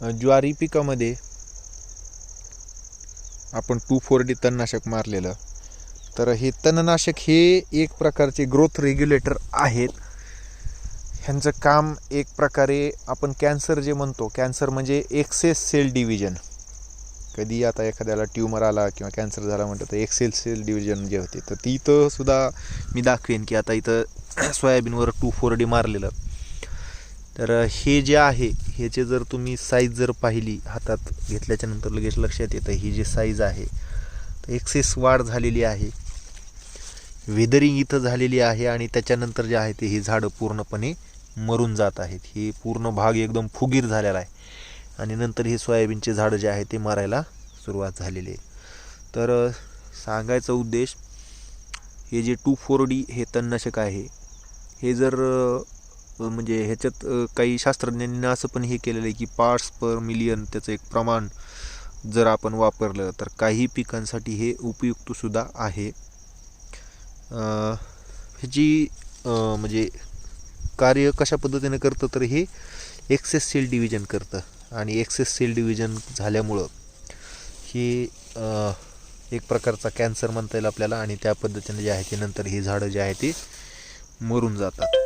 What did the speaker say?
ज्वारी पिकामध्ये आपण टू फोर डी तणनाशक मारलेलं. तर हे तणनाशक हे एक प्रकारचे ग्रोथ रेग्युलेटर आहेत. ह्यांचं काम एक प्रकारे आपण कॅन्सर जे म्हणतो कॅन्सर म्हणजे एक्सेस सेल डिव्हिजन कधी आता एखाद्याला ट्यूमर आला किंवा कॅन्सर झाला म्हटलं तर एक्सेल सेल डिव्हिजन जे होते तर ती सुद्धा मी दाखवेन की आता इथं सोयाबीनवर टू फोर डी मारलेलं. तर हे जे आहे ह्याचे जर तुम्ही साईज जर पाहिली हातात घेतल्याच्या नंतर लगेच लक्षात येतं ही जी साईज आहे तर एक्सेस वाढ झालेली आहे. वेदरिंग इथं झालेली आहे आणि त्याच्यानंतर जे आहे ते ही झाडं पूर्णपणे मरून जात आहेत. हे पूर्ण भाग एकदम फुगीर झालेला आहे. आणि नंतर हे सोयाबीनचे झाडं जे आहे ते मारायला सुरुवात झालेली आहे. तर सांगायचा उद्देश हे जे टू फोर डी हे तणनाशक आहे हे जर म्हणजे ह्याच्यात काही शास्त्रज्ञांनी असं पण हे केलेलं आहे की पार्ट्स पर मिलियन त्याचं एक प्रमाण जर आपण वापरलं तर काही पिकांसाठी हे उपयुक्तसुद्धा आहे. ह्याची म्हणजे कार्य कशा पद्धतीने करतं तर हे एक्सेस सेल डिव्हिजन करतं. आणि एक्सेस सेल डिव्हिजन झाल्यामुळं हे एक प्रकारचा कॅन्सर म्हणता येईल आपल्याला आणि त्या पद्धतीने जे आहे ते नंतर ही झाडं जे आहे ते मरून जातात.